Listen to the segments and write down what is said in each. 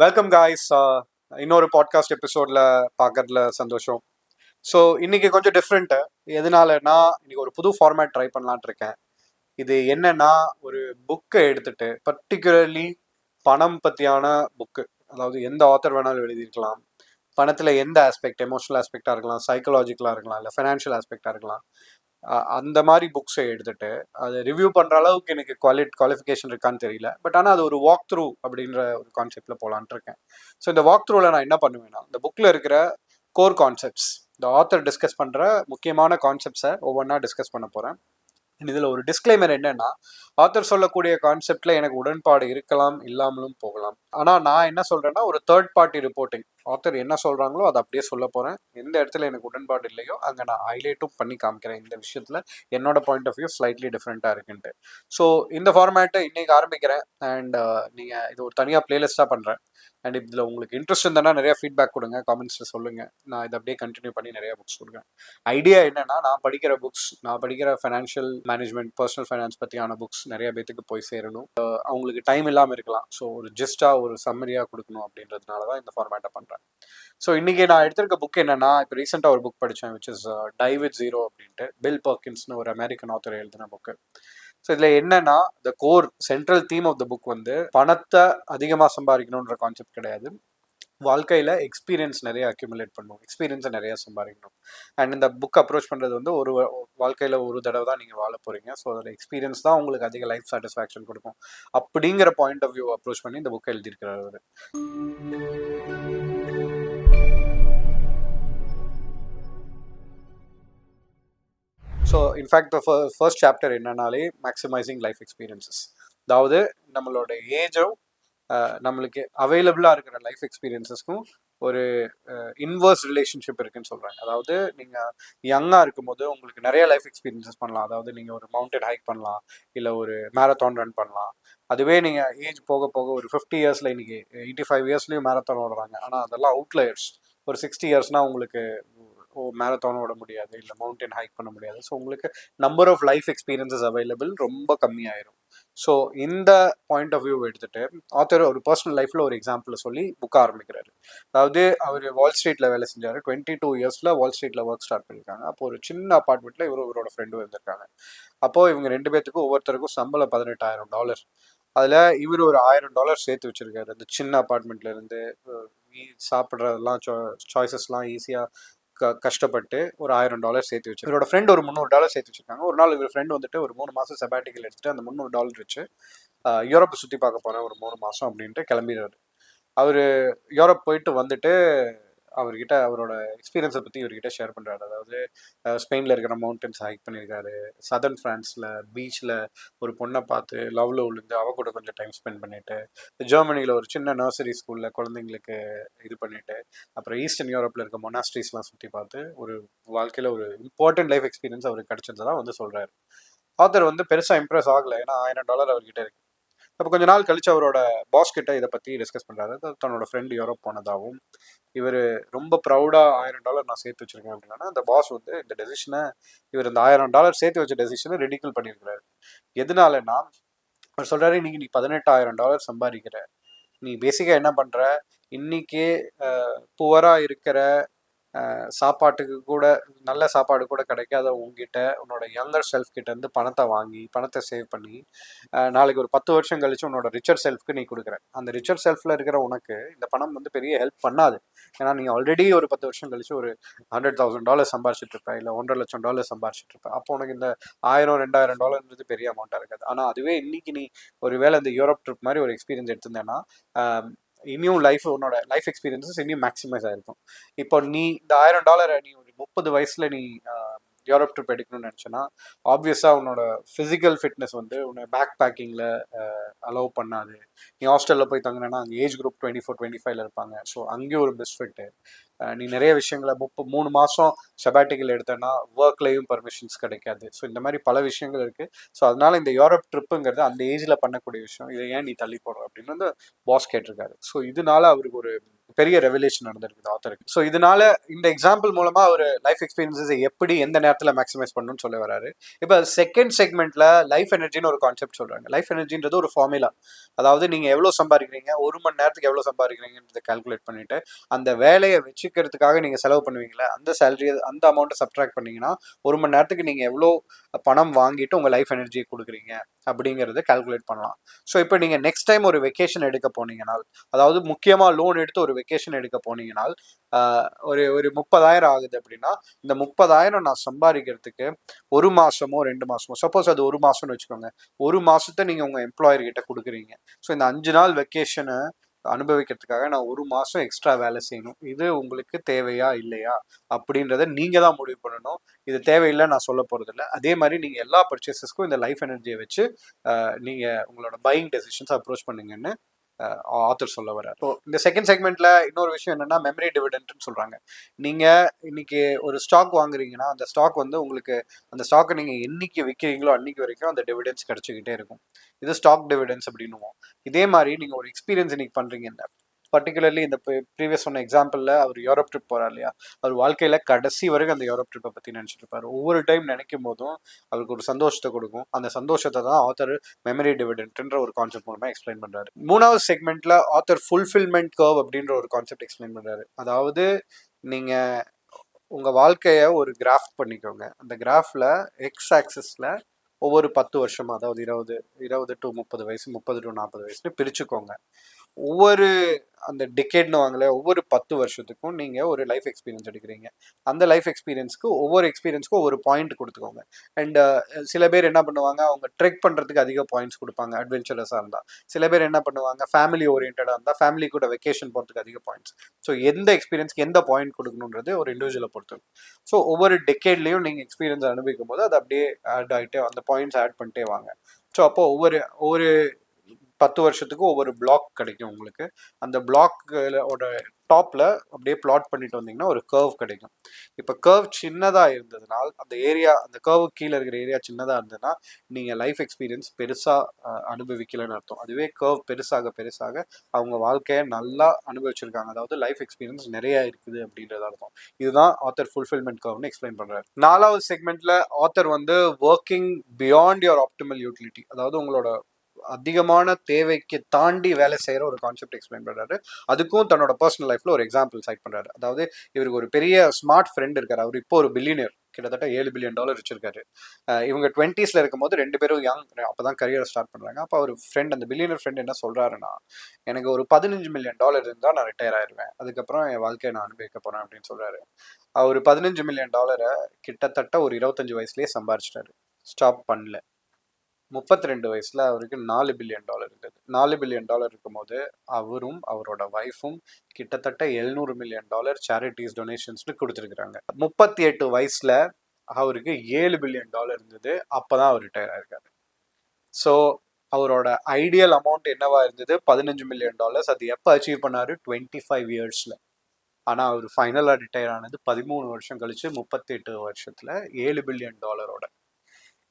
Welcome guys uh, இன்னொரு podcast எபிசோட்ல பார்க்கறதுல சந்தோஷம். ஸோ இன்னைக்கு கொஞ்சம் டிஃப்ரெண்ட்டு எதனாலன்னா இன்னைக்கு ஒரு புது ஃபார்மேட் ட்ரை பண்ணலான் இருக்கேன். இது என்னன்னா ஒரு புக்கை எடுத்துட்டு பர்டிகுலர்லி பணம் பற்றியான புக்கு அதாவது எந்த ஆத்தர் வேணாலும் எழுதியிருக்கலாம். பணத்தில் எந்த ஆஸ்பெக்ட் எமோஷனல் ஆஸ்பெக்டாக இருக்கலாம் சைக்கலாஜிக்கலாக இருக்கலாம் இல்லை ஃபினான்ஷியல் ஆஸ்பெக்டாக இருக்கலாம். அந்த மாதிரி புக்ஸை எடுத்துட்டு அதை ரிவ்யூ பண்ணுற அளவுக்கு எனக்கு குவாலி குவாலிஃபிகேஷன் இருக்கான்னு தெரியல. பட் ஆனால் அது ஒரு வாக் த்ரூ அப்படின்ற ஒரு கான்செப்டில் போகலான்ட்டு இருக்கேன். ஸோ இந்த வாக் த்ரூவில் நான் என்ன பண்ணுவேன்னா இந்த புக்கில் இருக்கிற கோர் கான்செப்ட்ஸ் இந்த ஆத்தர் டிஸ்கஸ் பண்ணுற முக்கியமான கான்செப்ட்ஸை ஒவ்வொன்றா டிஸ்கஸ் பண்ண போகிறேன் இதில் ஒரு டிஸ்க்ளைமர் என்னன்னா ஆத்தர் சொல்லக்கூடிய கான்செப்ட்ல எனக்கு உடன்பாடு இருக்கலாம் இல்லாமலும் போகலாம். ஆனால் நான் என்ன சொல்கிறேன்னா ஒரு தேர்ட் பார்ட்டி ரிப்போர்ட்டிங் ஆத்தர் என்ன சொல்கிறாங்களோ அதை அப்படியே சொல்ல போகிறேன் எந்த இடத்துல எனக்கு உடன்பாடு இல்லையோ அங்கே நான் ஹைலைட்டும் பண்ணி காமிக்கிறேன். இந்த விஷயத்தில் என்னோட பாயிண்ட் ஆஃப் வியூ ஸ்லைட்லி டிஃப்ரெண்ட்டாக இருக்குன்ட்டு. ஸோ இந்த ஃபார்மேட்டை இன்னைக்கு ஆரம்பிக்கிறேன். அண்ட் நீங்கள் இது ஒரு தனியாக பிளேலிஸ்ட்டாக பண்ணுறேன் அண்ட் இதில் உங்களுக்கு இன்ட்ரெஸ்ட் இருந்தனா நிறைய ஃபீட்பேக் கொடுங்க காமெண்ட்ஸில் சொல்லுங்கள் நான் இதை அப்படியே கண்டினியூ பண்ணி நிறைய புக்ஸ் கொடுக்குறேன். ஐடியா என்னென்னா நான் படிக்கிற புக்ஸ் நான் படிக்கிற ஃபைனான்ஷியல் மேனேஜ்மெண்ட் பர்சனல் ஃபைனான்ஸ் பற்றியான புக்ஸ் நிறைய பேத்துக்கு போய் சேரணும். அவங்களுக்கு டைம் இல்லாமல் இருக்கலாம். ஸோ ஒரு ஜஸ்ட்டாக ஒரு சம்மரியாக கொடுக்கணும் அப்படின்றதுனால தான் இந்த ஃபார்மேட்டை பண்ணுறேன் ஸோ இன்றைக்கி நான் எடுத்திருக்க புக் என்னென்னா இப்போ ரீசெண்டாக ஒரு புக் படித்தேன் which is die with zero அப்படின்ட்டு பில் பர்கின்ஸ்னு ஒரு அமெரிக்கன் ஆத்தர் எழுதின புக்கு ஸோ இதில் என்னன்னா the core central theme of the book வந்து பணத்தை அதிகமாக சம்பாதிக்கணுன்ற கான்செப்ட் கிடையாது. வாழ்க்கையில் எக்ஸ்பீரியன்ஸ் நிறைய அக்யூமுலேட் பண்ணணும் எக்ஸ்பீரியன்ஸை நிறையா சம்பாதிக்கணும். அண்ட் இந்த புக் அப்ரோச் பண்ணுறது வந்து ஒரு வாழ்க்கையில் ஒரு தடவை தான் நீங்கள் வாழ போகிறீங்க ஸோ அதில் எக்ஸ்பீரியன்ஸ் தான் உங்களுக்கு அதிக லைஃப் சாட்டிஸ்ஃபேக்ஷன் கொடுக்கும். அப்படிங்கிற பாயிண்ட் ஆஃப் வியூ அப்ரோச் பண்ணி இந்த புக்கை எழுதியிருக்கிறார் அவர். So in fact first chapter என்னன்னாலே maximising life experiences அதாவது நம்மளோட ஏஜும் நம்மளுக்கு அவைலபிளாக இருக்கிற லைஃப் எக்ஸ்பீரியன்சஸ்க்கும் ஒரு இன்வர்ஸ் ரிலேஷன்ஷிப் இருக்குன்னு சொல்கிறாங்க அதாவது நீங்கள் யங்காக இருக்கும்போது உங்களுக்கு நிறைய லைஃப் எக்ஸ்பீரியன்சஸ் பண்ணலாம். அதாவது நீங்கள் ஒரு மவுண்டன் ஹைக் பண்ணலாம் இல்லை ஒரு மேரத்தான் ரன் பண்ணலாம். அதுவே நீங்கள் ஏஜ் போக போக ஒரு ஃபிஃப்டி இயர்ஸில் இன்றைக்கி எயிட்டி ஃபைவ் இயர்ஸ்லேயும் மேரத்தான் ஓடுறாங்க. ஆனால் அதெல்லாம் அவுட்லயர்ஸ் ஒரு சிக்ஸ்டி இயர்ஸ்னால் உங்களுக்கு ஓ மேரத்தான் ஓட முடியாது இல்லை மவுண்டன் ஹைக் பண்ண முடியாது. ஸோ உங்களுக்கு number of life experiences available ரொம்ப கம்மியாயிரும். ஸோ இந்த பாயிண்ட் ஆஃப் வியூ எடுத்துட்டு ஆத்தர் ஒரு பர்சனல் லைஃப்பில் ஒரு எக்ஸாம்பிளை சொல்லி புக் ஆரம்பிக்கிறாரு. அதாவது அவர் வால் ஸ்ட்ரீட்டில் வேலை செஞ்சார். டுவெண்ட்டி டூ இயர்ஸில் வால் ஸ்ட்ரீட்டில் ஒர்க் ஸ்டார்ட் பண்ணியிருக்காங்க அப்போ ஒரு சின்ன அப்பார்ட்மெண்ட்டில் இவர் இவரோட ஃப்ரெண்டும் இருந்திருக்காங்க. அப்போது இவங்க ரெண்டு பேர்த்துக்கும் ஒவ்வொருத்தருக்கும் சம்பளம் பதினெட்டாயிரம் டாலர் அதில் இவர் ஒரு ஆயிரம் டாலர் சேர்த்து வச்சிருக்காரு. அந்த சின்ன அப்பார்ட்மெண்ட்ல இருந்து சாப்பிட்றதெல்லாம் சாய்ஸஸ்லாம் ஈஸியாக க கஷ்டப்பட்டு ஒரு ஆயிரம் டாலர் சேர்த்து வச்சு இவரோட ஃப்ரெண்ட் ஒரு முந்நூறு டாலர் சேர்த்து வச்சிருக்காங்க. ஒரு நாள் இவர் ஃப்ரெண்ட் வந்துட்டு ஒரு மூணு மாதம் செபாட்டிக்கல் எடுத்துட்டு அந்த முந்நூறு டாலர் வச்சு யூரோப்பை சுற்றி பார்க்க போகிறேன் ஒரு மூணு மாதம் அப்படின்ட்டு கிளம்பிடுறாரு. அவர் யூரோப் போயிட்டு வந்துட்டு அவர்கிட்ட அவரோட எக்ஸ்பீரியன்ஸை பற்றி இவர்கிட்ட ஷேர் பண்ணுறாரு அதாவது ஸ்பெயினில் இருக்கிற மவுண்டன்ஸ் ஹைக் பண்ணியிருக்காரு சதர்ன் ஃப்ரான்ஸில் பீச்சில் ஒரு பொண்ணை பார்த்து லவ்வில் விழுந்து அவ கூட கொஞ்சம் டைம் ஸ்பெண்ட் பண்ணிட்டு ஜெர்மனியில் ஒரு சின்ன நர்சரி ஸ்கூலில் குழந்தைங்களுக்கு இது பண்ணிட்டு அப்புறம் ஈஸ்டர்ன் யூரோப்பில் இருக்க மொனாஸ்ட்ரீஸ்லாம் சுற்றி பார்த்து ஒரு வாழ்க்கையில் ஒரு இம்பார்ட்டன்ட் லைஃப் எக்ஸ்பீரியன்ஸ் அவருக்கு கிடைச்சதெல்லாம் வந்து சொல்கிறாரு ஆத்தர் வந்து பெருசாக இம்ப்ரெஸ் ஆகலை. ஏன்னா ஆயிரம் டாலர் அவர்கிட்ட இருக்கு. அப்போ கொஞ்ச நாள் கழிச்சு அவரோட பாஸ் கிட்ட இதை பற்றி டிஸ்கஸ் பண்ணுறாரு தன்னோட ஃப்ரெண்டு யூரோப் போனதாகவும் இவர் ரொம்ப ப்ரௌடாக ஆயிரம் டாலர் நான் சேர்த்து வச்சிருக்கேன் அப்படின்னா அந்த பாஸ் வந்து இந்த டெசிஷனை இவர் இந்த ஆயிரம் டாலர் சேர்த்து வச்ச டெசிஷனை ரெடிக்கல் பண்ணியிருக்கிறாரு. எதனாலன்னா அவர் சொல்கிறாரு இன்னைக்கு நீ பதினெட்டாயிரம் டாலர் சம்பாதிக்கிற. நீ பேசிக்காக என்ன பண்ணுற இன்னைக்கே புவராக இருக்கிற சாப்பாட்டுக்கு கூட நல்ல சாப்பாடு கூட கிடைக்காத உங்ககிட்ட உன்னோட யங்கர் செல்ஃப் கிட்ட இருந்து பணத்தை வாங்கி பணத்தை சேவ் பண்ணி நாளைக்கு ஒரு பத்து வருஷம் கழிச்சு உன்னோட ரிச்சர் செல்ஃப்க்கு நீ கொடுக்குற. அந்த ரிச்சர் செல்ஃபில் இருக்கிற உனக்கு இந்த பணம் வந்து பெரிய ஹெல்ப் பண்ணாது. ஏன்னா நீ ஆல்ரெடி ஒரு பத்து வருஷம் கழிச்சு ஒரு ஹண்ட்ரட் தௌசண்ட் டாலர் சம்பாரிச்சிட்டு இருப்ப இல்லை ஒன்றரை லட்சம் டாலர் சம்பாரிச்சிட்டு இருப்ப. அப்போ உனக்கு இந்த ஆயிரம் ரெண்டாயிரம் டாலர்ன்றது பெரிய அமௌண்ட்டாக இருக்காது. ஆனால் அதுவே இன்னைக்கு நீ ஒரு வேலை இந்த யூரோப் ட்ரிப் மாதிரி ஒரு எக்ஸ்பீரியன்ஸ் எடுத்திருந்தேன்னா இனியும் லைஃப் உன்னோட லைஃப் எக்ஸ்பீரியன்ஸஸ் இனியும் மேக்ஸிமைஸ் ஆயிருக்கும். இப்போ நீ இந்த ஆயிரம் டாலரை நீ ஒரு முப்பது வயசுல நீ யூரோப் ட்ரிப் எடுக்கணும்னு நினச்சேன்னா ஆப்வியஸாக உன்னோட ஃபிசிக்கல் ஃபிட்னஸ் வந்து உன்னை பேக் பேக்கிங்கில் அலோவ் பண்ணாது. நீ ஹாஸ்டலில் போய் தங்கினா அங்கே age group twenty four twenty ஃபைவ்ல இருப்பாங்க. ஸோ அங்கேயும் ஒரு பெஸ்ட் ஃபிட்டு நீ நிறைய விஷயங்களை முப்ப மூணு மாதம் செபாட்டிக்கல் எடுத்தேன்னா ஒர்க்லேயும் பர்மிஷன்ஸ் கிடைக்காது. ஸோ இந்த மாதிரி பல விஷயங்கள் இருக்குது ஸோ அதனால இந்த யூரோப் ட்ரிப்புங்கிறது அந்த ஏஜில் பண்ணக்கூடிய விஷயம். இதை ஏன் நீ தள்ளி போடுற? அப்படின்னு வந்து பாஸ் கேட்டிருக்காரு. ஸோ இதனால அவருக்கு ஒரு பெரிய ரெவலேஷன் நடந்திருக்கு ஆத்தருக்கு ஸோ இதனால இந்த எக்ஸாம்பிள் மூலமா ஒரு லைஃப் எக்ஸ்பீரியன்ஸை எப்படி எந்த நேரத்தில் மேக்ஸிமைஸ் பண்ணணும்னு சொல்லி வராரு. இப்போ செகண்ட் செக்மெண்ட்ல லைஃப் எனர்ஜின்னு ஒரு கான்செப்ட் சொல்றாங்க. லைஃப் எனர்ஜின்றது ஒரு ஃபார்முலா அதாவது நீங்க எவ்வளோ சம்பாதிக்கிறீங்க ஒரு மணி நேரத்துக்கு எவ்வளோ சம்பாதிக்கிறீங்கன்றத கால்குலேட் பண்ணிட்டு அந்த வேலையை வச்சுக்கிறதுக்காக நீங்க செலவு பண்ணுவீங்களா அந்த சேலரி அந்த அமௌண்ட்டை சப்ட்ராக்ட் பண்ணீங்கன்னா ஒரு மணி நேரத்துக்கு நீங்க எவ்வளோ பணம் வாங்கிட்டு உங்க லைஃப் எனர்ஜியை கொடுக்குறீங்க அப்படிங்கறத கால்குலேட் பண்ணலாம். ஸோ இப்போ நீங்க நெக்ஸ்ட் டைம் ஒரு வெக்கேஷன் எடுக்க போனீங்கனால் அதாவது முக்கியமா லோன் எடுத்து ஒரு வெக்கேஷன் எடுக்க போனீங்கனால் ஒரு ஒரு முப்பதாயிரம் ஆகுது அப்படின்னா இந்த முப்பதாயிரம் நான் சம்பாதிக்கிறதுக்கு ஒரு மாசமோ ரெண்டு மாசமோ சப்போஸ் அது ஒரு மாசம்னு வச்சுக்கோங்க. ஒரு மாசத்தை நீங்க உங்க எம்ப்ளாயர் கிட்ட கொடுக்குறீங்க. ஸோ இந்த அஞ்சு நாள் வெக்கேஷனை அனுபவிக்கிறதுக்காக நான் ஒரு மாசம் எக்ஸ்ட்ரா வேலை செய்யணும். இது உங்களுக்கு தேவையா இல்லையா? அப்படின்றத நீங்க தான் முடிவு பண்ணணும். இது தேவையில்லை நான் சொல்ல போறது அதே மாதிரி நீங்க எல்லா பர்ச்சேசஸ்க்கும் இந்த லைஃப் எனர்ஜியை வச்சு நீங்கள் நீங்க உங்களோட பையிங் டெசிஷன்ஸ் அப்ரோச் பண்ணுங்கன்னு ஆத்தர் சொல்ல வர்றார். ஸோ இந்த செகண்ட் செக்மெண்ட்ல இன்னொரு விஷயம் என்னன்னா மெமரி டிவிடெண்ட்னு சொல்றாங்க. நீங்க இன்னைக்கு ஒரு ஸ்டாக் வாங்குறீங்கன்னா அந்த ஸ்டாக் வந்து உங்களுக்கு அந்த ஸ்டாக்கை நீங்க என்னைக்கு விற்கிறீங்களோ அன்னைக்கு வரைக்கும் அந்த டிவிடெண்ட்ஸ் கிடைச்சிக்கிட்டே இருக்கும். இது ஸ்டாக் டிவிடெண்ட்ஸ் அப்படின்னுவோம். இதே மாதிரி நீங்க ஒரு எக்ஸ்பீரியன்ஸ் இன்னைக்கு பண்றீங்க என்ன பர்டிகுலர்லி இந்த ப்ரீவியஸ் சொன்ன எக்ஸாம்பிளில் அவர் யூரோப் ட்ரிப் போகிறார் இல்லையா? அவர் வாழ்க்கையில் கடைசி வரைக்கும் அந்த யூரோப் ட்ரிப்பை பற்றி நினச்சிட்டு இருப்பார் ஒவ்வொரு டைம் நினைக்கும் போதும் அவருக்கு ஒரு சந்தோஷத்தை கொடுக்கும். அந்த சந்தோஷத்தை தான் ஆத்தர் மெமரி டிவிடென்ட்ன்ற ஒரு கான்செப்ட் மூலமாக எக்ஸ்பிளைன் பண்ணுறாரு மூணாவது செக்மெண்ட்ல ஆத்தர் ஃபுல்ஃபில்மெண்ட் கர்வ் அப்படின்ற ஒரு கான்செப்ட் எக்ஸ்பிளைன் பண்ணுறாரு அதாவது நீங்கள் உங்கள் வாழ்க்கையை ஒரு கிராஃப் பண்ணிக்கோங்க. அந்த கிராஃபில் எக்ஸ் ஆக்சஸில் ஒவ்வொரு பத்து வருஷமாக அதாவது இருபது இருபது டு முப்பது வயசு முப்பது டு நாற்பது வயசுன்னு பிரிச்சுக்கோங்க. ஒவ்வொரு அந்த டிக்கெட்னு வாங்கல ஒவ்வொரு பத்து வருஷத்துக்கும் நீங்கள் ஒரு லைஃப் எக்ஸ்பீரியன்ஸ் எடுக்கிறீங்க. அந்த லைஃப் எக்ஸ்பீரியன்ஸ்க்கு ஒவ்வொரு எக்ஸ்பீரியன்ஸ்க்கும் ஒவ்வொரு பாயிண்ட் கொடுத்துக்கோங்க. அண்ட் சில பேர் என்ன பண்ணுவாங்க அவங்க ட்ரெக் பண்ணுறதுக்கு அதிக பாயிண்ட்ஸ் கொடுப்பாங்க அட்வென்ச்சரஸாக இருந்தால் சில பேர் என்ன பண்ணுவாங்க ஃபேமிலி ஓரியன்டாக இருந்தால் ஃபேமிலி கூட வெக்கேஷன் போகிறதுக்கு அதிக பாயிண்ட்ஸ் ஸோ எந்த எக்ஸ்பீரியன்ஸ்க்கு எந்த பாயிண்ட் கொடுக்கணுன்றது ஒரு இண்டிவிஜுவலை பொறுத்து. ஸோ ஒவ்வொரு டெக்கேட்லேயும் நீங்கள் எக்ஸ்பீரியன்ஸ் அனுபவிக்கும் போது அது அப்படியே ஆட் ஆகிட்டே அந்த பாயிண்ட்ஸ் ஆட் பண்ணிட்டே வாங்க. ஸோ அப்போ ஒவ்வொரு ஒவ்வொரு பத்து வருஷத்துக்கு ஒவ்வொரு பிளாக் கிடைக்கும் உங்களுக்கு. அந்த பிளாக்கோட டாப்பில் அப்படியே பிளாட் பண்ணிட்டு வந்தீங்கன்னா ஒரு கர்வ் கிடைக்கும். இப்போ கர்வ் சின்னதாக இருந்ததுனால் அந்த ஏரியா அந்த கர்வ் கீழே இருக்கிற ஏரியா சின்னதாக இருந்ததுன்னா நீங்கள் லைஃப் எக்ஸ்பீரியன்ஸ் பெருசாக அனுபவிக்கலைன்னு அர்த்தம். அதுவே கர்வ் பெருசாக பெருசாக அவங்க வாழ்க்கையை நல்லா அனுபவிச்சிருக்காங்க. அதாவது லைஃப் எக்ஸ்பீரியன்ஸ் நிறைய இருக்குது அப்படின்றது அர்த்தம். இதுதான் ஆத்தர் ஃபுல்ஃபில்மெண்ட் கர்வ்னு எக்ஸ்பிளைன் பண்ணுறாரு நாலாவது செக்மெண்ட்டில் ஆத்தர் வந்து working beyond your optimal utility அதாவது உங்களோட அதிகமான தேவைக்கு தாண்டி வேலை செய்கிற ஒரு கான்செப்ட் எக்ஸ்பிளைன் பண்ணுறாரு அதுக்கும் தன்னோட பர்சனல் லைஃப்ல ஒரு எக்ஸாம்பிள் சைட் பண்ணுறாரு அதாவது இவருக்கு ஒரு பெரிய ஸ்மார்ட் ஃப்ரெண்ட் இருக்கார். அவர் இப்போ ஒரு பில்லியனர் கிட்டத்தட்ட ஏழு பில்லியன் டாலர் வச்சிருக்காரு. இவங்க டுவெண்ட்டீஸில் இருக்கும்போது ரெண்டு பேரும் யங் அப்போதான் கரியரை ஸ்டார்ட் பண்ணுறாங்க அப்போ அவர் ஃப்ரெண்ட் அந்த பில்லியனர் ஃப்ரெண்ட் என்ன சொல்கிறாருன்னா எனக்கு ஒரு பதினஞ்சு மில்லியன் டாலர் இருந்தால் நான் ரிட்டையர் ஆயிடுவேன் அதுக்கப்புறம் என் வாழ்க்கையை நான் அனுபவிக்க போகிறேன் அப்படின்னு சொல்கிறாரு அவர் பதினஞ்சு மில்லியன் டாலரை கிட்டத்தட்ட ஒரு இருபத்தஞ்சு வயசுலேயே சம்பாரிச்சிட்டாரு. ஸ்டாப் பண்ணல. முப்பத்தி ரெண்டு வயசுல அவருக்கு நாலு பில்லியன் டாலர் இருந்தது. நாலு பில்லியன் டாலர் இருக்கும்போது அவரும் அவரோட ஒய்ஃபும் கிட்டத்தட்ட எழுநூறு மில்லியன் டாலர் சேரிட்டிஸ் டொனேஷன்ஸ்னு கொடுத்துருக்குறாங்க. முப்பத்தி எட்டு வயசுல அவருக்கு ஏழு பில்லியன் டாலர் இருந்தது. அப்பதான் அவர் ரிட்டையர் ஆயிருக்காரு. ஸோ அவரோட ஐடியல் அமௌண்ட் என்னவா இருந்தது? பதினஞ்சு மில்லியன் டாலர்ஸ் அது எப்போ அச்சீவ் பண்ணாரு? டுவெண்ட்டி ஃபைவ் இயர்ஸ்ல ஆனால் அவர் ஃபைனலாக ரிட்டையர் ஆனது பதிமூணு வருஷம் கழிச்சு முப்பத்தி எட்டு வருஷத்துல ஏழு பில்லியன் டாலரோட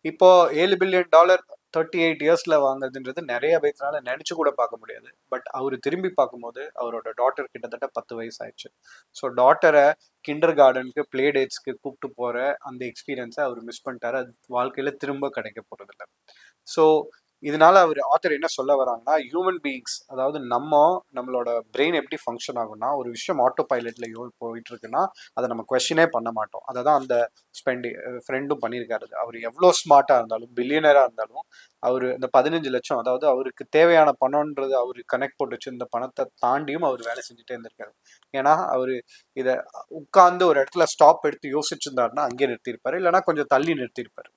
இப்போ ஏழு பில்லியன் டாலர் தேர்ட்டி எயிட் இயர்ஸ்ல வாங்குறதுன்றது நிறைய பேர்னால நினைச்சு கூட பார்க்க முடியாது. பட் அவர் திரும்பி பார்க்கும்போது அவரோட டாட்டர் கிட்டத்தட்ட பத்து வயசு ஆயிடுச்சு ஸோ டாட்டரை கிண்டர் கார்டனுக்கு ப்ளே டேட்ஸ்க்கு கூப்பிட்டு போற அந்த எக்ஸ்பீரியன்ஸை அவர் மிஸ் பண்ணிட்டாரு. அது வாழ்க்கையில திரும்ப கிடைக்க போறதில்ல. ஸோ இதனால அவர் ஆத்தர் என்ன சொல்ல வராங்கன்னா ஹியூமன் பீயிங்ஸ் அதாவது நம்ம நம்மளோட பிரெயின் எப்படி ஃபங்க்ஷன் ஆகும்னா ஒரு விஷயம் ஆட்டோ பைலட்ல போயிட்டு இருக்குன்னா அதை நம்ம கொஸ்டினே பண்ண மாட்டோம். அதை தான் அந்த ஸ்பெண்ட் ஃப்ரெண்டும் பண்ணியிருக்காரு. அவர் எவ்வளோ ஸ்மார்ட்டாக இருந்தாலும் பில்லியனராக இருந்தாலும் அவர் இந்த பதினஞ்சு லட்சம் அதாவது அவருக்கு தேவையான பணம்ன்றது அவர் கனெக்ட் போட்டு வச்சிருந்த பணத்தை தாண்டியும் அவர் வேலை செஞ்சுட்டே இருந்திருக்காரு. ஏன்னா அவர் இதை உட்கார்ந்து ஒரு இடத்துல ஸ்டாப் எடுத்து யோசிச்சிருந்தாருன்னா அங்கேயே நிறுத்தியிருப்பாரு. இல்லைன்னா கொஞ்சம் தள்ளி நிறுத்தியிருப்பாரு.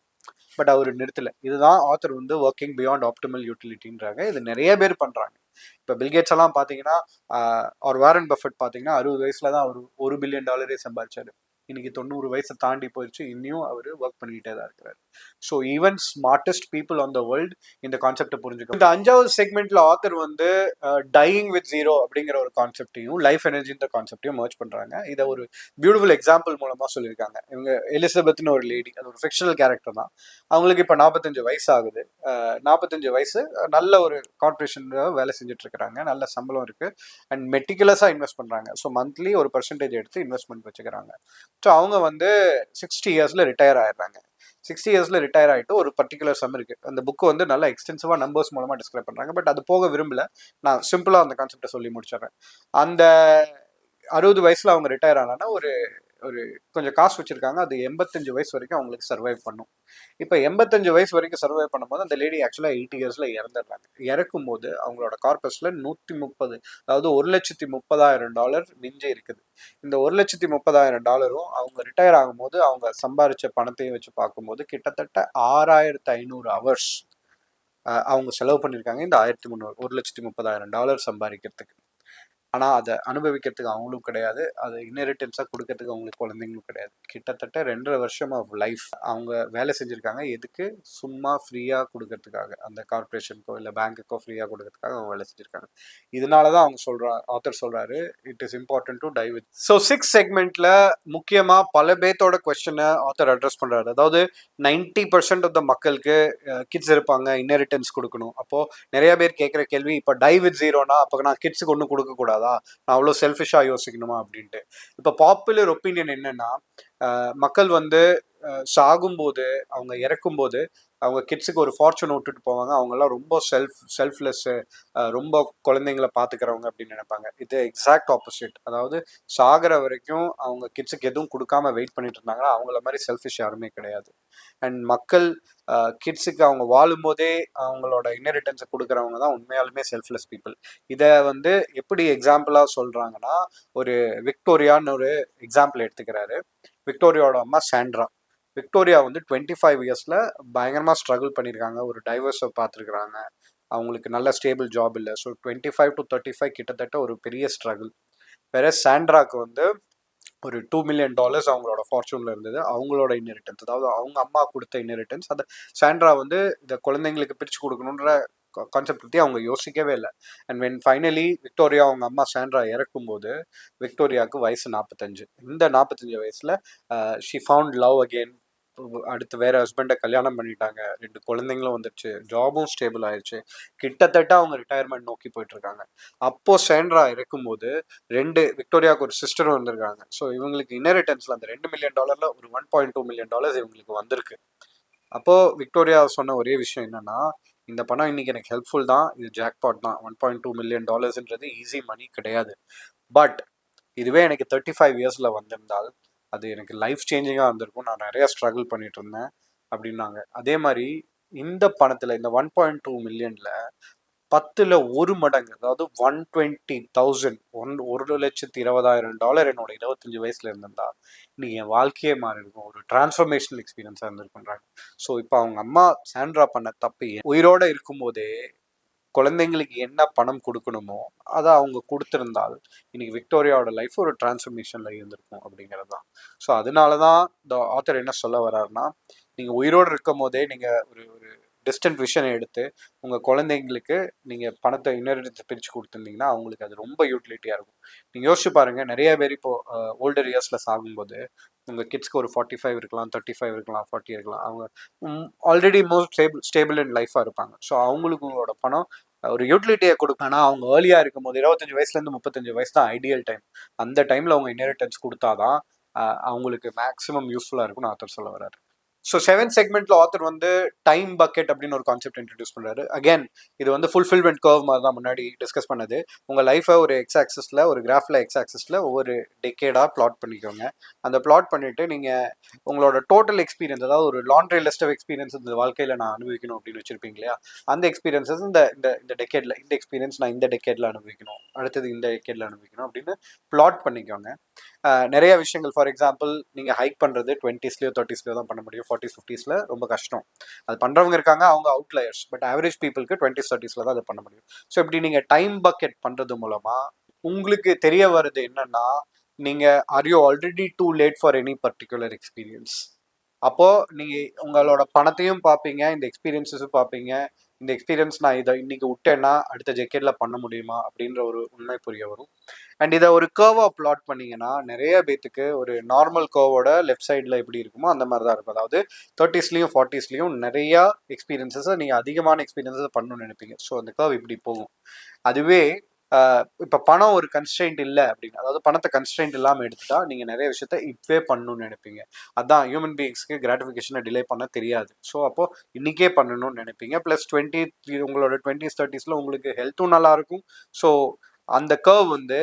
பட் அவர் நிறுத்தல. இதுதான் ஆத்தர் வந்து ஒர்க்கிங் பியாண்ட் ஆப்டிமல் யூட்டிலிட்டின்றாங்க இது நிறைய பேர் பண்றாங்க. இப்போ பில்கேட்ஸ் எல்லாம் பாத்தீங்கன்னா ஆஹ் அவர் வாரன் பஃபட் பாத்தீங்கன்னா அறுபது வயசுல தான் அவர் ஒரு பில்லியன் டாலரே சம்பாதிச்சாரு. இன்னைக்கு தொண்ணூறு வயசை தாண்டி போயிடுச்சு இன்னும் அவர் ஒர்க் பண்ணிக்கிட்டே தான் இருக்கிறார். So even smartest people on the world இந்த கான்செப்டை புரிஞ்சுக்கணும் இந்த அஞ்சாவது செக்மெண்ட்ல ஆத்தர் வந்து டையிங் வித் ஜீரோ அப்படிங்கிற ஒரு கான்செப்டையும் லைஃப் எனர்ஜின்ற கான்செப்டையும் மர்ச் பண்றாங்க. இதை ஒரு பியூட்டிஃபுல் எக்ஸாம்பிள் மூலமா சொல்லியிருக்காங்க. இவங்க எலிசபெத்னு ஒரு லேடி அது ஒரு ஃபிக்ஷனல் கேரக்டர் தான். அவங்களுக்கு இப்போ நாற்பத்தஞ்சு வயசு ஆகுது நாற்பத்தஞ்சு வயசு நல்ல ஒரு கார்பரேஷன் வேலை செஞ்சுட்டு இருக்கிறாங்க நல்ல சம்பளம் இருக்கு. அண்ட் மெட்டிகுலஸாக இன்வெஸ்ட் பண்றாங்க. ஸோ மந்த்லி ஒரு பர்சன்டேஜ் எடுத்து இன்வெஸ்ட்மெண்ட் வச்சுக்கிறாங்க. ஸோ அவங்க வந்து சிக்ஸ்டி இயர்ஸில் ரிட்டையர் ஆயிடுறாங்க. சிக்ஸ்டி இயர்ஸில் ரிட்டையர் ஆகிட்டு ஒரு பர்டிகுலர் சம் இருக்குது அந்த புக்கு வந்து நல்லா எக்ஸ்டென்சிவாக நம்பர்ஸ் மூலமாக டிஸ்கிரைப் பண்ணுறாங்க பட் அது போக விரும்பல. நான் சிம்பிளாக அந்த கான்செப்டை சொல்லி முடிச்சிடுறேன். அந்த அறுபது வயசில் அவங்க ரிட்டையர் ஆனா ஒரு ஒரு கொஞ்சம் காசு வச்சிருக்காங்க. அது எண்பத்தஞ்சு வயசு வரைக்கும் அவங்களுக்கு சர்வைவ் பண்ணும். இப்போ எண்பத்தஞ்சு வயசு வரைக்கும் சர்வைவ் பண்ணும்போது அந்த லேடி ஆக்சுவலாக எயிட்டி இயர்ஸில் இறந்துடுறாங்க. இறக்கும் போது அவங்களோட கார்பஸில் நூற்றி முப்பது அதாவது ஒரு லட்சத்தி முப்பதாயிரம் டாலர் மிஞ்சி இருக்குது. இந்த ஒரு லட்சத்தி முப்பதாயிரம் டாலரும் அவங்க ரிட்டையர் ஆகும்போது அவங்க சம்பாரித்த பணத்தையும் வச்சு பார்க்கும்போது கிட்டத்தட்ட ஆறாயிரத்து ஐநூறு ஹவர்ஸ் அவங்க செலவு பண்ணியிருக்காங்க. இந்த ஆயிரத்தி முந்நூறு ஒரு லட்சத்தி முப்பதாயிரம் டாலர் சம்பாதிக்கிறதுக்கு. ஆனால் அதை அனுபவிக்கிறதுக்கு அவங்களும் கிடையாது. அதை இன்னெரிட்டன்ஸாக கொடுக்கறதுக்கு அவங்களுக்கு குழந்தைங்களும் கிடையாது. கிட்டத்தட்ட ரெண்டரை வருஷம் ஆஃப் லைஃப் அவங்க வேலை செஞ்சுருக்காங்க. எதுக்கு? சும்மா ஃப்ரீயாக கொடுக்கறதுக்காக. அந்த கார்பரேஷனுக்கோ இல்லை பேங்க்குக்கோ ஃப்ரீயாக கொடுக்கறதுக்காக அவங்க வேலை செஞ்சுருக்காங்க. இதனால தான் அவங்க சொல்கிறா ஆத்தர் சொல்கிறாரு it is important to die with so six செக்மெண்ட்டில் முக்கியமாக பல பேர்த்தோட கொஸ்டினை ஆத்தர் அட்ரஸ் பண்ணுறாரு அதாவது நைன்டி பர்சன்ட் ஆஃப் த மக்களுக்கு கிட்ஸ் இருப்பாங்க இன்னெரிட்டன்ஸ் கொடுக்கணும். அப்போது நிறைய பேர் கேட்குற கேள்வி இப்போ டை வித் ஜீரோனா அப்போ நான் கிட்ஸுக்கு ஒன்றும் கொடுக்கக்கூடாது? நான் அவ்வளோ செல்ஃபிஷாக யோசிக்கணுமா? அப்படின்ட்டு. இப்போ பாப்புலர் ஒப்பீனியன் என்னன்னா மக்கள் வந்து சாகும்போது அவங்க இறக்கும்போது அவங்க கிட்ஸுக்கு ஒரு ஃபார்ச்சூன் விட்டுட்டு போவாங்க. அவங்கெல்லாம் ரொம்ப செல்ஃப் செல்ஃப்லெஸ்ஸு ரொம்ப குழந்தைங்கள பார்த்துக்கிறவங்க அப்படின்னு நினைப்பாங்க. இது எக்ஸாக்ட் ஆப்போசிட் அதாவது சாகிற வரைக்கும் அவங்க கிட்ஸுக்கு எதுவும் கொடுக்காம வெயிட் பண்ணிட்டு இருந்தாங்கன்னா அவங்கள மாதிரி செல்ஃபிஷ் யாருமே கிடையாது. அண்ட் மக்கள் கிட்ஸுக்கு அவங்க வாழும்போதே அவங்களோட இன்னெரிட்டன்ஸை கொடுக்குறவங்க தான் உண்மையாலுமே செல்ஃப்லெஸ் பீப்புள் இதை வந்து எப்படி எக்ஸாம்பிளாக சொல்கிறாங்கன்னா ஒரு விக்டோரியான்னு ஒரு எக்ஸாம்பிள் எடுத்துக்கிறாரு. விக்டோரியாவோட அம்மா சாண்ட்ரா விக்டோரியா வந்து டுவெண்ட்டி ஃபைவ் இயர்ஸில் பயங்கரமாக ஸ்ட்ரகிள் பண்ணியிருக்காங்க ஒரு டைவர்ஸை பார்த்துருக்குறாங்க. அவங்களுக்கு நல்ல ஸ்டேபிள் ஜாப் இல்லை. So twenty five to thirty five கிட்டத்தட்ட ஒரு பெரிய ஸ்ட்ரகிள் வேற சாண்ட்ராக்கு வந்து ஒரு டூ மில்லியன் டாலர்ஸ் அவங்களோட ஃபார்ச்சூனில் இருந்தது. அவங்களோட இன்னெரிட்டன்ஸ் அதாவது அவங்க அம்மா கொடுத்த இன்ஹெரிட்டன்ஸ் அந்த சாண்ட்ரா வந்து இந்த குழந்தைங்களுக்கு பிரித்து கொடுக்கணுன்ற கான்செப்ட் பற்றி அவங்க யோசிக்கவே இல்லை. அண்ட் வென் ஃபைனலி விக்டோரியா அவங்க அம்மா சாண்ட்ரா இறக்கும்போது விக்டோரியாவுக்கு வயசு நாற்பத்தஞ்சு இந்த நாற்பத்தஞ்சு வயசில் ஷி ஃபவுண்ட் லவ் அகெயின் அடுத்து வேற ஹஸ்பண்டை கல்யாணம் பண்ணிட்டாங்க. ரெண்டு குழந்தைங்களும் வந்துருச்சு. ஜாபும் ஸ்டேபிள் ஆயிடுச்சு கிட்டத்தட்ட அவங்க ரிட்டையர்மெண்ட் நோக்கி போயிட்டு இருக்காங்க அப்போ சேண்ட்ரா இருக்கும்போது ரெண்டு விக்டோரியாவுக்கு ஒரு சிஸ்டரும் வந்திருக்காங்க. ஸோ இவங்களுக்கு இன்னரிட்டன்ஸ்ல அந்த ரெண்டு மில்லியன் டாலர்ல ஒரு one point two million dollars இவங்களுக்கு வந்திருக்கு. அப்போ விக்டோரியா சொன்ன ஒரே விஷயம் என்னன்னா இந்த பணம் இன்னைக்கு எனக்கு ஹெல்ப்ஃபுல் தான். இது ஜாக்பாட் தான். ஒன் பாயிண்ட் டூ மில்லியன் டாலர்ஸ்ன்றது ஈஸி மணி கிடையாது. பட் இதுவே எனக்கு தேர்ட்டி ஃபைவ் இயர்ஸில் வந்திருந்தால் அது எனக்கு லைஃப் சேஞ்சிங்காக இருந்திருக்கும் நான் நிறையா ஸ்ட்ரகிள் பண்ணிட்டு இருந்தேன் அப்படின்னாங்க. அதே மாதிரி இந்த பணத்தில் இந்த ஒன் பாயிண்ட் டூ மில்லியனில் பத்தில் ஒரு மடங்கு அதாவது ஒன் டுவெண்ட்டி தௌசண்ட் ஒன் ஒரு லட்சத்தி இருபதாயிரம் டாலர் என்னோட இருபத்தஞ்சு வயசுல இருந்திருந்தா இன்னைக்கு என் வாழ்க்கையே மாறி இருக்கும் ஒரு டிரான்ஸ்ஃபர்மேஷனல் எக்ஸ்பீரியன்ஸாக இருந்திருக்குன்றாங்க ஸோ இப்போ அவங்க அம்மா சாண்ட்ரா பண்ண தப்பு உயிரோட இருக்கும்போதே குழந்தைங்களுக்கு என்ன பணம் கொடுக்கணுமோ அதை அவங்க கொடுத்துருந்தால் இன்னைக்கு விக்டோரியாவோட லைஃப் ஒரு டிரான்ஸ்ஃபர்மேஷனில் இருந்திருக்கும் அப்படிங்கிறது தான் ஸோ அதனால தான் இந்த ஆத்தர் என்ன சொல்ல வர்றாருன்னா நீங்கள் உயிரோடு இருக்கும் போதே நீங்கள் ஒரு ஒரு டிஸ்டன்ட் விஷனை எடுத்து உங்கள் குழந்தைங்களுக்கு நீங்கள் பணத்தை இன்னொரு பிரித்து கொடுத்துருந்தீங்கன்னா அவங்களுக்கு அது ரொம்ப யூட்டிலிட்டியாக இருக்கும். நீங்கள் யோசிச்சு பாருங்கள் நிறைய பேர் இப்போது ஓல்டர் இயர்ஸில் சாகும்போது உங்கள் கிட்ஸ்க்கு ஒரு ஃபார்ட்டி ஃபைவ் இருக்கலாம் தேர்ட்டி ஃபைவ் இருக்கலாம் ஃபார்ட்டி இருக்கலாம். அவங்க already most stable stable and லைஃபாக இருப்பாங்க. ஸோ அவங்களுக்கு உங்களோட பணம் ஒரு யூட்டிலிட்டியை கொடுக்கும் ஆனால் அவங்க ஏர்லியாக இருக்கும் போது இருபத்தஞ்சு வயசுலேருந்து முப்பத்தஞ்சு வயசு தான் ஐடியல் டைம் அந்த டைமில் அவங்க இன்ஹெரிட்டன்ஸ் கொடுத்தாதான் அவங்களுக்கு மேக்ஸிமம் யூஸ்ஃபுல்லாக இருக்கும்னு ஆத்தர் சொல்ல வர்றாரு. ஸோ செவன் செக்மெண்ட்ல ஆத்தர் வந்து டைம் பக்கெட் அப்படின்னு ஒரு கான்செப்ட் இன்ட்ரடியூஸ் பண்றாரு. அகேன் இது வந்து ஃபுல்ஃபில்மெண்ட் கர்வ் மாதிரி தான் முன்னாடி டிஸ்கஸ் பண்ணது. உங்க லைஃபை ஒரு எக்ஸ் ஆக்சஸ்ல ஒரு கிராஃப்ல எக்ஸ் ஆக்சஸ்ல ஒவ்வொரு டெக்கேடா பிளாட் பண்ணிக்கோங்க. அந்த பிளாட் பண்ணிட்டு நீங்க உங்களோட டோட்டல் எக்ஸ்பீரியன்ஸ் அதாவது ஒரு லாண்ட்ரி லிஸ்ட் ஆஃப் எக்ஸ்பீரியன்ஸ் இந்த வாழ்க்கையில நான் அனுபவிக்கணும் அப்படின்னு வச்சிருப்பீங்க இல்லையா? அந்த எக்ஸ்பீரியன்ஸஸ் இந்த இந்த இந்த டெக்கேட்ல இந்த எக்ஸ்பீரியன்ஸ் நான் இந்த டெக்கேட்ல அனுபவிக்கணும். அடுத்தது இந்த டெக்கேட்ல அனுபவிக்கணும் அப்படின்னு பிளாட் பண்ணிக்கோங்க. நிறைய விஷயங்கள். ஃபார் எக்ஸாம்பிள் நீங்கள் ஹைக் பண்ணுறது டுவெண்ட்டிஸ்லேயோ தேர்ட்டிஸ்லேயோ தான் பண்ண முடியும். ஃபார்ட்டிஸ் ஃபிஃப்டிஸில் ரொம்ப கஷ்டம். அது பண்ணுறவங்க இருக்காங்க அவங்க அவுட்லயர்ஸ் பட் ஆவரேஜ் பீப்புளுக்கு டுவெண்ட்டிஸ் தேர்ட்டிஸில் தான் அதை பண்ண முடியும். ஸோ இப்படி நீங்கள் டைம் பக்கெட் பண்ணுறது மூலமாக உங்களுக்கு தெரிய வருது என்னன்னா நீங்கள் are you already too late for any particular experience அப்போது நீங்கள் உங்களோட பணத்தையும் பார்ப்பீங்க இந்த எக்ஸ்பீரியன்ஸஸும் பார்ப்பீங்க. இந்த எக்ஸ்பீரியன்ஸ் நான் இதை இன்னைக்கு விட்டேன்னா அடுத்த ஜெக்கெட்டில் பண்ண முடியுமா? அப்படின்ற ஒரு உண்மை புரிய வரும். அண்ட் இதை ஒரு கர்வாக பிளாட் பண்ணீங்கன்னா நிறைய பேத்துக்கு ஒரு நார்மல் கேர்வோட லெஃப்ட் சைடில் எப்படி இருக்குமோ அந்த மாதிரி தான் இருக்கும். அதாவது தேர்ட்டிஸ்லையும் ஃபார்ட்டிஸ்லையும் நிறையா எக்ஸ்பீரியன்ஸஸை நீங்கள் அதிகமான எக்ஸ்பீரியன்ஸை பண்ணணும்னு நினைப்பீங்க. ஸோ அந்த கேர்வ் இப்படி போகும். அதுவே இப்போ பணம் ஒரு கன்ஸ்ட்ரெயின்ட் இல்லை அப்படின்னு அதாவது பணத்தை கன்ஸ்ட்ரெயின்ட் இல்லாமல் எடுத்துட்டா நீங்கள் நிறைய விஷயத்த இப்பவே பண்ணணும்னு நினைப்பீங்க. அதான் ஹியூமன் பீயிங்ஸ்க்கு கிராட்டிஃபிகேஷனை டிலே பண்ண தெரியாது. ஸோ அப்போது இன்றைக்கே பண்ணணும்னு நினைப்பீங்க. ப்ளஸ் டுவெண்ட்டி உங்களோட டுவெண்ட்டிஸ் தேர்ட்டிஸில் உங்களுக்கு ஹெல்த்தும் நல்லாயிருக்கும் ஸோ அந்த கர்வ் வந்து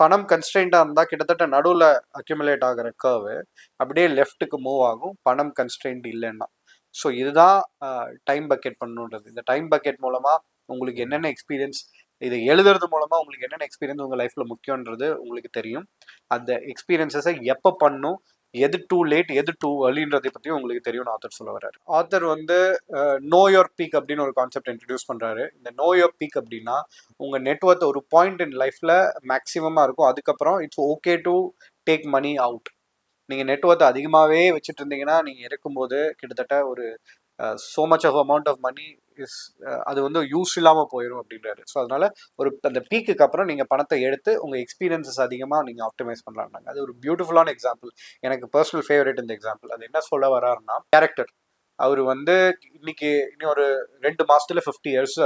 பணம் கன்ஸ்டன்ட்டாக இருந்தால் கிட்டத்தட்ட நடுவில் அக்யூமுலேட் ஆகிற கர்வு அப்படியே லெஃப்ட்டுக்கு மூவ் ஆகும். பணம் கன்ஸ்டன்ட் இல்லைன்னா. ஸோ இதுதான் டைம் பக்கெட் பண்ணுன்றது இந்த டைம் பக்கெட் மூலமாக உங்களுக்கு என்னென்ன எக்ஸ்பீரியன்ஸ் இதை எழுதுறது மூலமாக உங்களுக்கு என்னென்ன எக்ஸ்பீரியன்ஸ் உங்கள் லைஃப்பில் முக்கியன்றது உங்களுக்கு தெரியும். அந்த எக்ஸ்பீரியன்ஸஸை எப்போ பண்ணும் எது டூ லேட் எது டூ அர்லின்றதை பற்றியும் உங்களுக்கு தெரியும் ஆத்தர் சொல்ல வர்றாரு. ஆத்தர் வந்து நோ யோர் பீக் அப்படின்னு ஒரு கான்செப்ட் இன்ட்ரடியூஸ் பண்ணுறாரு இந்த நோ யோர் பீக் அப்படின்னா உங்கள் நெட்ஒர்த் ஒரு பாயிண்ட் இன் லைஃப்பில் மேக்ஸிமமாக இருக்கும். அதுக்கப்புறம் it's okay to take money out நீங்கள் நெட்ஒர்த் அதிகமாகவே வச்சுட்டு இருந்தீங்கன்னா நீங்கள் இருக்கும்போது கிட்டத்தட்ட ஒரு so much of amount of money is அது வந்து யூஸ் இல்லாமல் போயிடும் அப்படின்றாரு. ஸோ அதனால ஒரு அந்த பீக்குக்கு அப்புறம் நீங்கள் பணத்தை எடுத்து உங்கள் எக்ஸ்பீரியன்ஸஸ் அதிகமாக நீங்கள் ஆப்டிமைஸ் பண்ணலான்னாங்க அது ஒரு பியூட்டிஃபுல்லான எக்ஸாம்பிள் எனக்கு பர்சனல் ஃபேவரேட் இந்த எக்ஸாம்பிள் அது என்ன சொல்ல வராருன்னா கேரக்டர் அவர் வந்து இன்னைக்கு இன்னும் ஒரு ரெண்டு மாசத்துல ஃபிஃப்டி இயர்ஸ்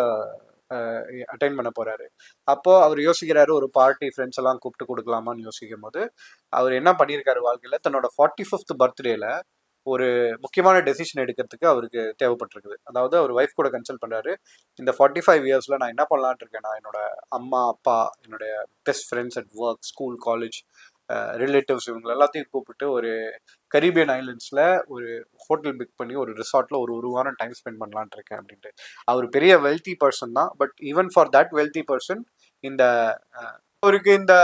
அட்டைன் பண்ண போறாரு. அப்போ அவர் யோசிக்கிறாரு ஒரு பார்ட்டி ஃப்ரெண்ட்ஸ் எல்லாம் கூப்பிட்டு கொடுக்கலாமான்னு யோசிக்கும் போது அவர் என்ன பண்ணியிருக்காரு வாழ்க்கையில? தன்னோட ஃபார்ட்டி ஃபிஃப்த் பர்த்டேல ஒரு முக்கியமான டெசிஷன் எடுக்கிறதுக்கு அவருக்கு தேவைப்பட்டிருக்குது. அதாவது அவர் ஒய்ஃப் கூட கன்சல்ட் பண்ணுறாரு இந்த ஃபார்ட்டி ஃபைவ் இயர்ஸில் நான் என்ன பண்ணலான்ட்டு இருக்கேன் நான் என்னோட அம்மா அப்பா என்னுடைய best friends at work school college relatives இவங்க எல்லாத்தையும் கூப்பிட்டு ஒரு கரீபியன் ஐலண்ட்ஸில் ஒரு ஹோட்டல் புக் பண்ணி ஒரு ரிசார்ட்டில் ஒரு ஒரு வாரம் டைம் ஸ்பெண்ட் பண்ணலான் இருக்கேன் அப்படின்ட்டு. அவர் பெரிய வெல்த்தி பர்சன் தான் but even for that wealthy person இந்த அவருக்கு இந்த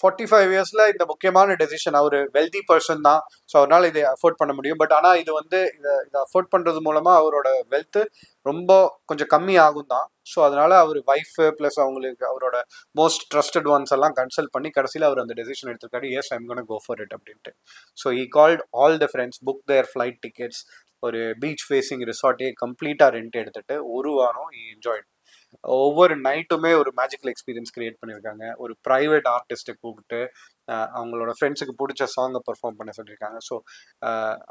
ஃபார்ட்டி ஃபைவ் இயர்ஸில் இந்த முக்கியமான டெசிஷன் அவர் வெல்தி பர்சன் தான். ஸோ அவரால் இதை அஃபோர்ட் பண்ண முடியும். பட் ஆனால் இது வந்து இதை இதை அஃபோர்ட் பண்ணுறது மூலமாக அவரோட வெல்த்து ரொம்ப கொஞ்சம் கம்மி ஆகும் தான். ஸோ அதனால அவர் ஒய்ஃபு ப்ளஸ் அவங்களுக்கு அவரோட மோஸ்ட் ட்ரஸ்டட் ஒன்ஸ் எல்லாம் கன்சல்ட் பண்ணி கடைசியில் அவர் அந்த டெசிஷன் எடுத்திருக்காரு. Yes I'm gonna go for it அப்படின்ட்டு. So he called all the friends book their flight tickets ஒரு பீச் ஃபேஸிங் ரிசார்ட்டே கம்ப்ளீட்டாக ரெண்ட் எடுத்துட்டு ஒரு வாரம் என்ஜாய்ட் ஒவ்வொரு நைட்டுமே ஒரு மேஜிக்கல் எக்ஸ்பீரியன்ஸ் கிரியேட் பண்ணியிருக்காங்க. ஒரு ப்ரைவேட் ஆர்டிஸ்ட்டை கூப்பிட்டு அவங்களோட ஃப்ரெண்ட்ஸுக்கு பிடிச்ச சாங்கை பர்ஃபார்ம் பண்ண சொல்லியிருக்காங்க. ஸோ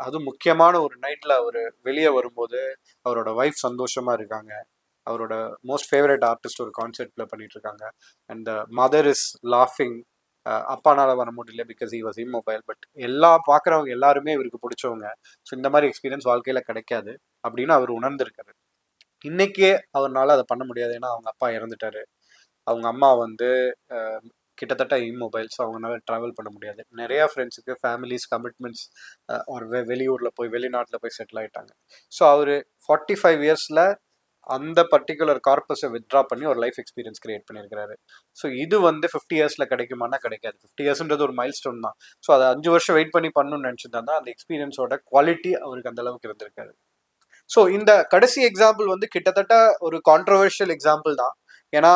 அது முக்கியமான ஒரு நைட்டில் அவர் வெளியே வரும்போது அவரோட ஒய்ஃப் சந்தோஷமாக இருக்காங்க. அவரோட மோஸ்ட் ஃபேவரட் ஆர்டிஸ்ட் ஒரு கான்செர்ட்டில் பண்ணிட்டு இருக்காங்க அண்ட் மதர் இஸ் லாஃபிங் அப்பானால வர முடியல because he was immobile but எல்லா பார்க்குறவங்க எல்லாருமே இவருக்கு பிடிச்சவங்க. ஸோ இந்த மாதிரி எக்ஸ்பீரியன்ஸ் வாழ்க்கையில் கிடைக்காது. அப்படின்னு அவர் உணர்ந்திருக்காரு. இன்னைக்கே அவரால் அதை பண்ண முடியாது. ஏன்னா அவங்க அப்பா இறந்துட்டாரு. அவங்க அம்மா வந்து கிட்டத்தட்ட இம்மொபைல்ஸ் அவங்களால ட்ராவல் பண்ண முடியாது. நிறையா ஃப்ரெண்ட்ஸுக்கு ஃபேமிலிஸ் கமிட்மெண்ட்ஸ் ஒரு வெ வெளியூரில் போய் வெளிநாட்டில் போய் செட்டில் ஆகிட்டாங்க ஸோ அவர் ஃபார்ட்டி ஃபைவ் இயர்ஸில் அந்த பர்டிகுலர் கார்பஸை வித்ட்ரா பண்ணி ஒரு லைஃப் எக்ஸ்பீரியன்ஸ் கிரியேட் பண்ணியிருக்கிறாரு. ஸோ இது வந்து ஃபிஃப்டி இயர்ஸில் கிடைக்குமானா கிடைக்காது. ஃபிஃப்டி இயர்ஸ்ன்றது ஒரு மைல் ஸ்டோன் தான். ஸோ அதை அஞ்சு வருஷம் வெயிட் பண்ணி பண்ணணும்னு நினச்சிருந்தா அந்த எக்ஸ்பீரியன்ஸோட குவாலிட்டி அவருக்கு அந்த அளவுக்கு இருந்திருக்காரு ஸோ இந்த கடைசி எக்ஸாம்பிள் வந்து கிட்டத்தட்ட ஒரு கான்ட்ரவர்ஷியல் எக்ஸாம்பிள் தான். ஏன்னா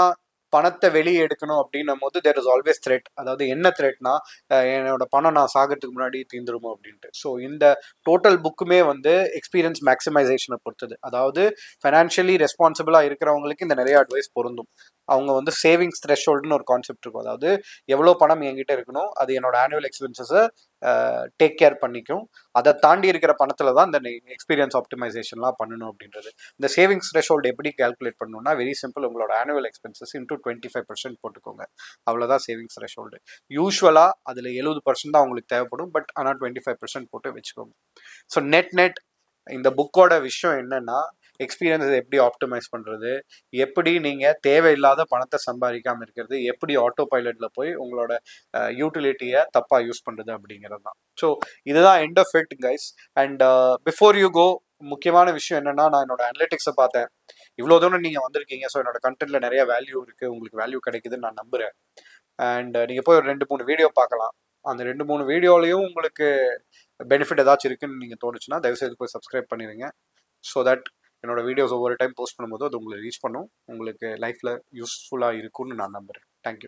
பணத்தை வெளியே எடுக்கணும் அப்படின்னும் போது தேர் இஸ் ஆல்வேஸ் த்ரெட் அதாவது என்ன த்ரெட்னா என்னோட பணம் நான் சாகிறதுக்கு முன்னாடி தீந்துருமோ அப்படின்ட்டு. ஸோ இந்த டோட்டல் புக்குமே வந்து எக்ஸ்பீரியன்ஸ் மேக்ஸிமைசேஷனை பொறுத்தது. அதாவது ஃபைனான்ஷியலி ரெஸ்பான்சிபிளாக இருக்கிறவங்களுக்கு இந்த நிறைய அட்வைஸ் பொருந்தும். அவங்க வந்து சேவிங்ஸ் த்ரெஷோல்டுன்னு ஒரு கான்செப்ட் இருக்கும். அதாவது எவ்வளோ பணம் என்கிட்ட இருக்கணும் அது என்னோட ஆனுவல் எக்ஸ்பென்சஸை டேக் கேர் பண்ணிக்கும். அதை தாண்டி இருக்கிற பணத்தில் தான் இந்த எக்ஸ்பீரியன்ஸ் ஆப்டிமைசேஷன்லாம் பண்ணணும் அப்படின்றது. இந்த சேவிங்ஸ் த்ரெஷோல்டு எப்படி கால்குலேட் பண்ணணும்னா வெரி சிம்பிள் உங்களோட annual expenses into twenty five percent போட்டுக்கோங்க அவ்வளோதான் சேவிங்ஸ் த்ரெஷோல்டு யூஸ்வலாக அதில் எழுபது பர்சன்ட் தான் உங்களுக்கு தேவைப்படும் பட் ஆனால் டுவெண்ட்டி ஃபைவ் பர்சன்ட் போட்டு வச்சுக்கோங்க. ஸோ நெட் நெட் இந்த புக்கோட விஷயம் என்னென்னா எக்ஸ்பீரியன்ஸை எப்படி ஆப்டிமைஸ் பண்ணுறது எப்படி நீங்கள் தேவையில்லாத பணத்தை சம்பாதிக்காமல் இருக்கிறது? எப்படி ஆட்டோ பைலட்டில் போய் உங்களோட யூட்டிலிட்டியை தப்பாக யூஸ் பண்ணுறது அப்படிங்கிறது தான். ஸோ இதுதான் end of it guys and before you go முக்கியமான விஷயம் என்னென்னா நான் என்னோட அனலிட்டிக்ஸை பார்த்தேன். இவ்வளோ தூரம் நீங்கள் வந்திருக்கீங்க. ஸோ என்னோட கண்டென்ட்ல நிறைய வேல்யூ இருக்குது உங்களுக்கு வேல்யூ கிடைக்குதுன்னு நான் நம்புகிறேன் அண்ட் நீங்கள் போய் ஒரு ரெண்டு மூணு வீடியோ பார்க்கலாம். அந்த ரெண்டு மூணு வீடியோலையும் உங்களுக்கு பெனிஃபிட் ஏதாச்சும் இருக்குன்னு நீங்கள் தோணுச்சுன்னா தயவுசெய்து போய் சப்ஸ்கிரைப் பண்ணிடுங்க ஸோ தட் என்னோட வீடியோஸ் ஒவ்வொரு டைம் போஸ்ட் பண்ணும்போது அது உங்களை ரீச் பண்ணும். உங்களுக்கு லைஃப்பில் யூஸ்ஃபுல்லாக இருக்கும்னு நான் நம்புகிறேன் தேங்க்யூ